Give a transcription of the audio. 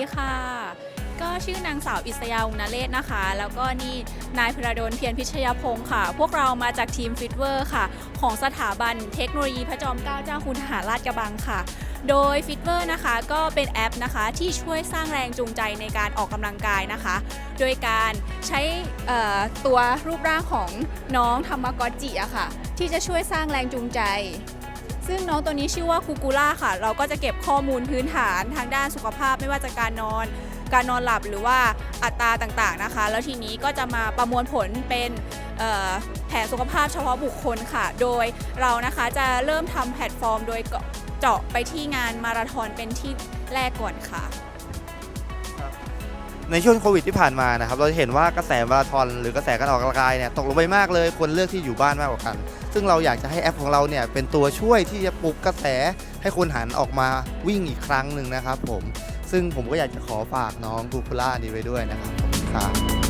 ดีค่ะ ก็ชื่อนางสาวอิสยาอุณาเลศนะคะ แล้วก็นี่นายพระดลเพียรพิชยพงศ์ค่ะ พวกเรามาจากทีมฟิตเวอร์ค่ะ ของสถาบันเทคโนโลยีพระจอมเกล้าเจ้าคุณทหารราชกระบังค่ะ โดยฟิตเวอร์นะคะก็เป็นแอปนะคะที่ช่วยสร้างแรงจูงใจในการออกกำลังกายนะคะ โดยการใช้ตัวรูปร่างของน้องธรรมกอจิอะค่ะ ที่จะช่วยสร้างแรงจูงใจ ซึ่งน้องตัวนี้ชื่อว่าคูกูล่าค่ะ เราก็จะเก็บข้อมูลพื้นฐานทางด้านสุขภาพไม่ว่าจะการนอน การนอนหลับหรือว่าอัตราต่างๆนะคะ แล้วทีนี้ก็จะมาประมวลผลเป็นแผนสุขภาพเฉพาะบุคคลค่ะ โดยเรานะคะจะเริ่มทำแพลตฟอร์ม โดยเจาะไปที่งานมาราธอนเป็นที่แรกก่อนค่ะ ในช่วงโควิดที่ผ่านมานะครับเราจะเห็นว่ากระแสมาราธอนหรือกระแสการออกกำลังกายเนี่ยตกลงไปมากเลยคนเลือกที่อยู่บ้านมากกว่ากัน ซึ่งเราอยากจะให้แอปของเราเนี่ยเป็นตัวช่วยที่จะปลุกกระแสให้คนหันออกมาวิ่งอีกครั้งหนึ่งนะครับผมซึ่งผมก็อยากจะขอฝากน้องกูคูล่านี้ไว้ด้วยนะครับขอบคุณครับ